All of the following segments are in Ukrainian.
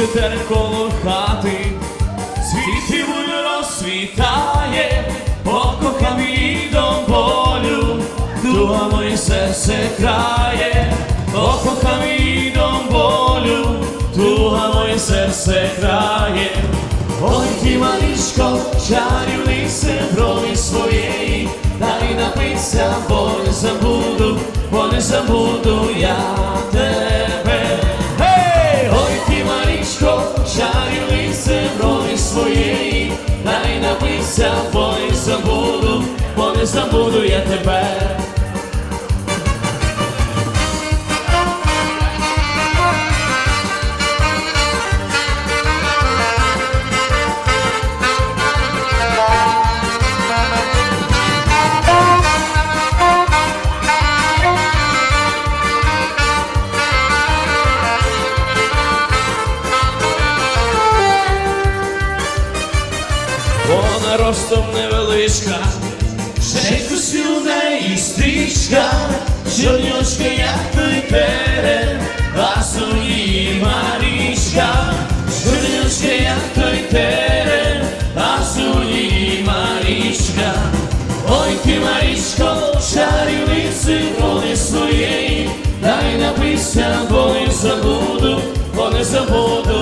Свічки коло хати, буде розсвітає, покохав її до болю, дуга моє серце крає, покохав її до болю, дуга моє серце крає. Ой, ти малишко, чарівнице броні своєї, дай напиться, бо не забуду, бо не забуду я своєї, дай напиться, бо не забуду, бо не забуду я тебе. Вона ростом невеличка, ще косюна і стрічка, чорнючка, як той а її Марічка, чорнючка, як той терен, а її Марічка. Ой, ти, Марічко, чарівниці роли своєї, дай напися, бо не забуду, бо не забуду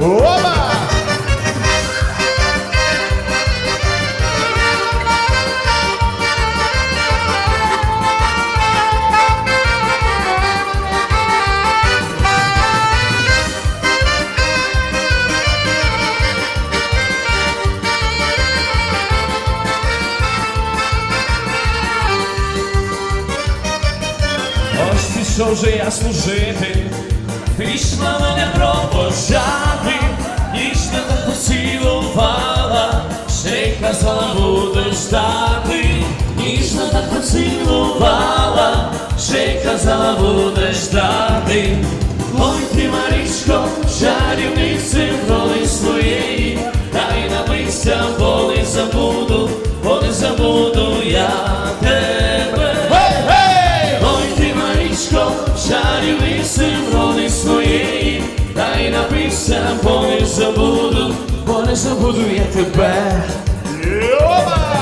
Опа! Ось пішов же я служити, пішла мене провожати, Буде ждати. Ой, ти, Марічко, чарівниці роли своєї, дай напися, бо не забуду, бо не забуду я тебе. Ой, ти, Марічко, чарівниці роли своєї, дай напися, бо не забуду, бо не забуду я тебе. Опа!